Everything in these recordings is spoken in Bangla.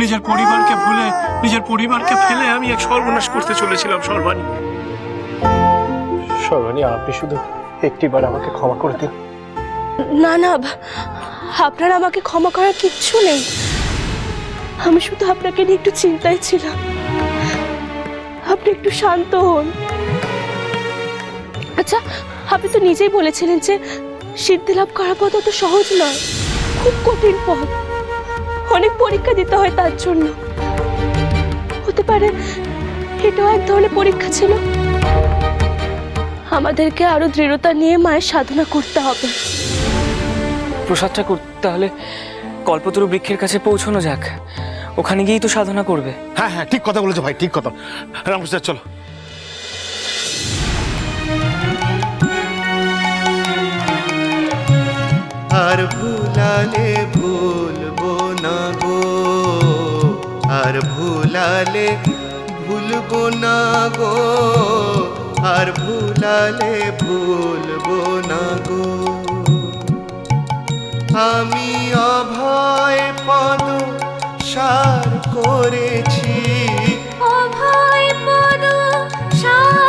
নিজের পরিবারকে ভুলে নিজের পরিবারকে ফেলে আমি এক সর্বনাশ করতে চলেছিলাম সর্বাণী। সর্বাণী আপনি শুধু একটিবার আমাকে ক্ষমা করে দিন। না না আপনার আমাকে ক্ষমা করার কিচ্ছু নেই। আমি শুধু আপনাকে নিয়ে একটু চিন্তায় ছিলাম। আপনি একটু শান্ত হন। আচ্ছা আপনি তো নিজেই বলেছিলেন যে সিদ্ধি লাভ করার পথ অত সহজ নয়। খুব কঠিন পথ। অনেক পরীক্ষা দিতে হয় তার জন্য। হতে পারে এটাও এক ধরনের পরীক্ষা ছিল। আমাদেরকে আরও দৃঢ়তা নিয়ে মায়ের সাধনা করতে হবে। প্রসাদ ঠাকুর তাহলে কল্পতরু বৃক্ষের কাছে পৌঁছানো যাক। ওখানে গিয়েই তো সাধনা করবে। হ্যাঁ হ্যাঁ ঠিক কথা বলেছ ভাই ঠিক কথা। রামকৃষ্ণ চলো। আর ভুলালে আর ভুলালে ভুলব না গো, আর ভুলালে ভুলব না গো। আমি অভয় পদ সার করেছি। অভয় পদ সার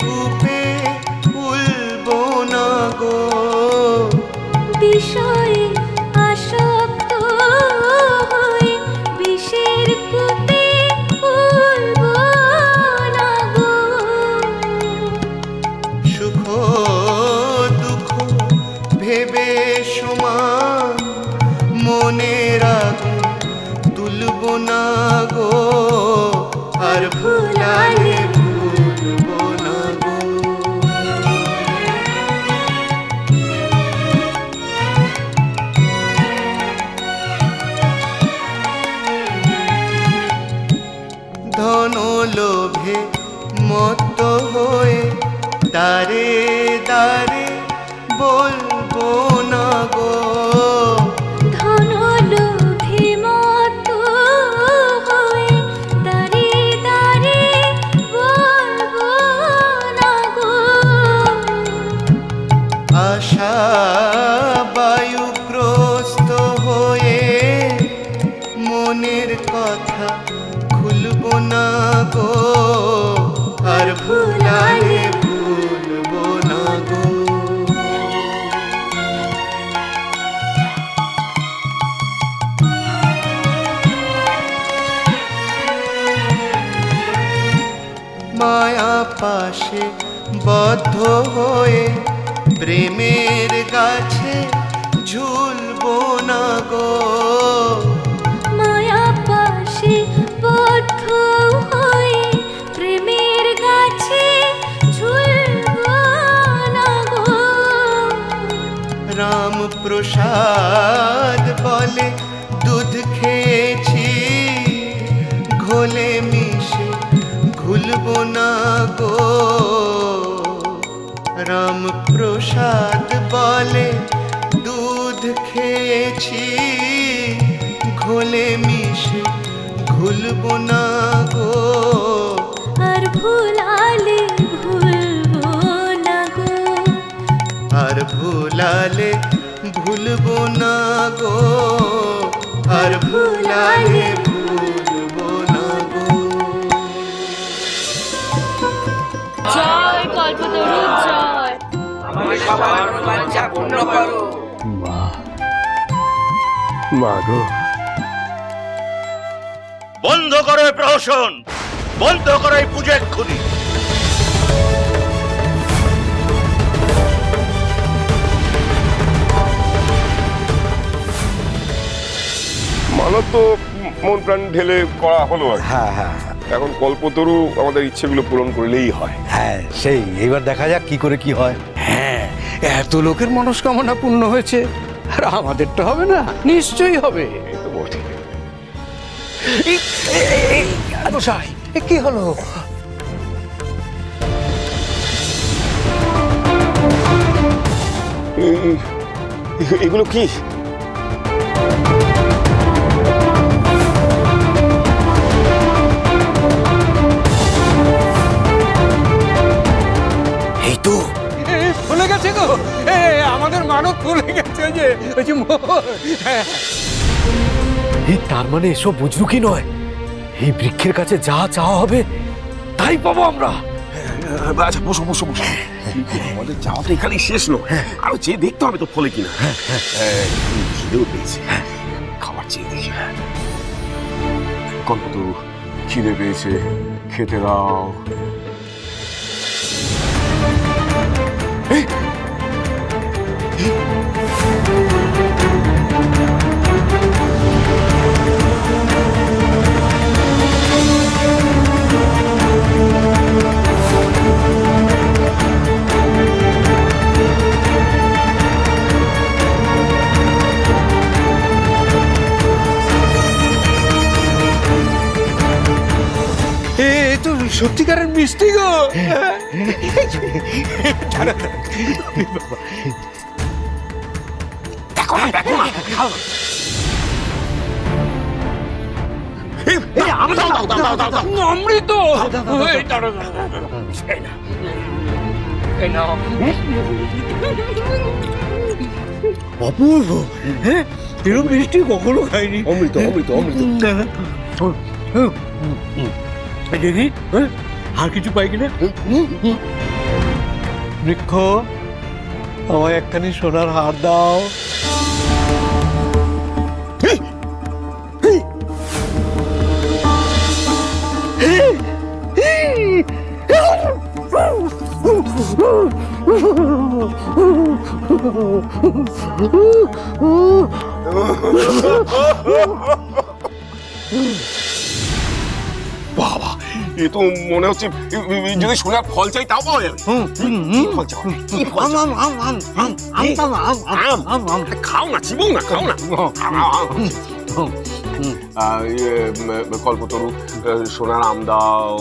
কূপে দারে বলব না গো। মায়া পাশে বদ্ধ হয়ে প্রেমের গাছে ঝুলবো না গো। মায়া পাশে বদ্ধ হয়ে প্রেমের গাছে ঝুলবো না গো। রাম প্রসাদ বলে দুধ খেয়েছি না গো। রাম প্রসাদ বলে দুধ খেয়েছি ঘোলে মিশে ঘুলবো না গো। আর ভুলালে ভুলবো না গো। আর ভুলালে ভুলবো না গো। আর ভুলালে মা মা গো। বন্ধ করো এই প্রহসন বন্ধ করো এই পুজো এক্ষুনি মানত তো মন প্রাণ ঢেলে করা হলো আর হ্যাঁ হ্যাঁ। এখন কল্পতরু আমাদের ইচ্ছেগুলো পূরণ করলেই হয়। হ্যাঁ সেই এবার দেখা যাক কি করে কি হয়। হ্যাঁ এত লোকের মনস্কামনা পূর্ণ হয়েছে আর আমাদেরটা হবে না নিশ্চয়ই হবে। কি হলো? এগুলো কি? তো? ভুলে গেছে গো এ, আমাদের মানব ভুলে গেছে যে ওই যে। হ্যাঁ। এই তার মানে এসব বুঝলু কি নয়? এই বৃক্ষের কাছে যা চাওয়া হবে তাই পাবো আমরা। আচ্ছা বসো বসো বসো। আমাদের যাওয়াটা এখানেই শেষ নয়। আরও চেয়ে দেখতে হবে তো ফলে কিনা। হ্যাঁ, খিদেও পেয়েছে খাবার চেয়ে দেখি। কল্পতরু খিদে পেয়েছে। খেতে দাও। তো সত্যিকারের মিষ্টি গো। অমৃত। এই নাও। অপূর্ব হ্যাঁ এরকম মিষ্টি কখনো খাইনি অমৃত অমৃত অমৃত দেখি হ্যাঁ? আর কিছু পাই কিনা বৃক্ষ আমায় একখানি সোনার হার দাও বাবা এ তো মনে হচ্ছে যদি সোনার ফল চাই তাও পাওয়া যাবে। কি ফল চাও? কি ফল চাও? আম খাও না চিবো না খাও না। আম, আম, আম। আহ, ইয়ে, উম, কল্পতরু আহ, সোনার আম দাও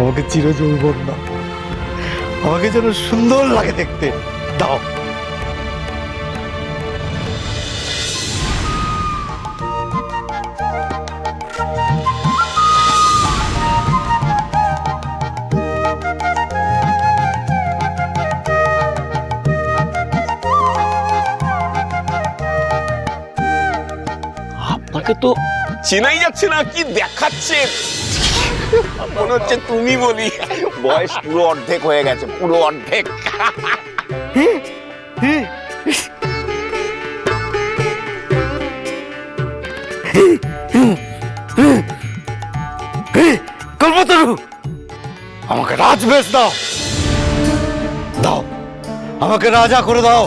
আমাকে চির যৌবন না আমাকে যেন সুন্দর লাগে দেখতে। দাও। আপনাকে তো চেনাই যাচ্ছে না কি দেখাচ্ছে? মনে হচ্ছে তুমি বলি। বয়স পুরো অর্ধেক হয়ে গেছে, পুরো অর্ধেক। কল্পতরু, আমাকে রাজবেশ দাও। দাও, আমাকে রাজা করে দাও।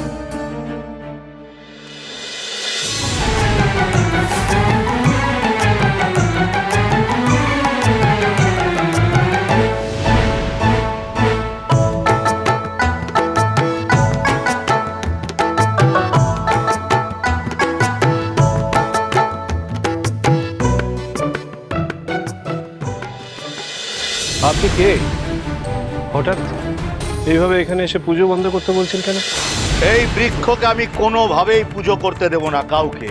কে? হঠাৎ এইভাবে এখানে এসে পুজো বন্ধ করতে বলছেন কেন? এই বৃক্ষকে আমি কোনোভাবেই পুজো করতে দেব না কাউকে।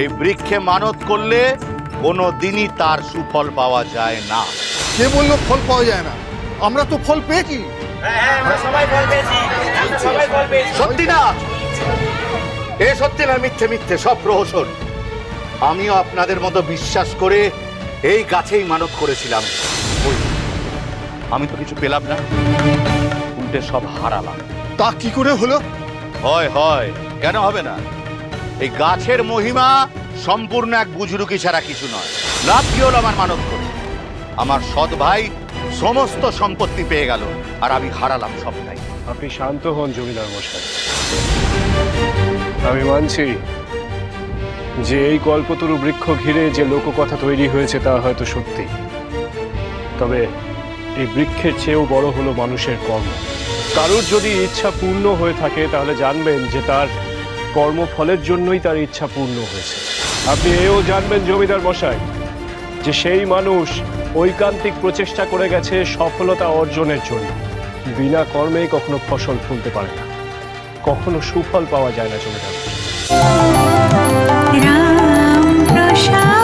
এই বৃক্ষে মানত করলে কোনো দিনই তার সুফল পাওয়া যায় না। কে বলল ফল পাওয়া যায় না? আমরা তো ফল পেয়েছি। সত্যি না? এ সত্যি না মিথ্যে মিথ্যে সব প্রহসন। আমিও আপনাদের মতো বিশ্বাস করে এই গাছেই মানত করেছিলাম। আমি তো কিছু পেলাম না। উল্টে সব হারালাম। তা কি করে হলো? হয় হয়। কেন হবে না? এই গাছের মহিমা সম্পূর্ণ এক বুজরুকি ছাড়া কিছু নয়। লাভ কি হলো আমার মানত করে আমার সৎ ভাই সমস্ত সম্পত্তি পেয়ে গেল আর আমি হারালাম সবটাই। আপনি শান্ত হন জমিদার মশাই। আমি মানছি যে এই কল্পতরু বৃক্ষ ঘিরে যে লোককথা তৈরি হয়েছে তা হয়তো সত্যি। তবে এই বৃক্ষের চেয়েও বড় হলো মানুষের কর্ম। কারোর যদি ইচ্ছা পূর্ণ হয়ে থাকে, তাহলে জানবেন যে তার কর্মফলের জন্যই তার ইচ্ছা পূর্ণ হয়েছে। আপনি এও জানবেন, জমিদার মশাই, যে সেই মানুষ ঐকান্তিক প্রচেষ্টা করে গেছে সফলতা অর্জনের জন্য। বিনা কর্মেই কখনো ফসল ফুলতে পারে না। কখনো সুফল পাওয়া যায় না, জমিদার প্রসাদ।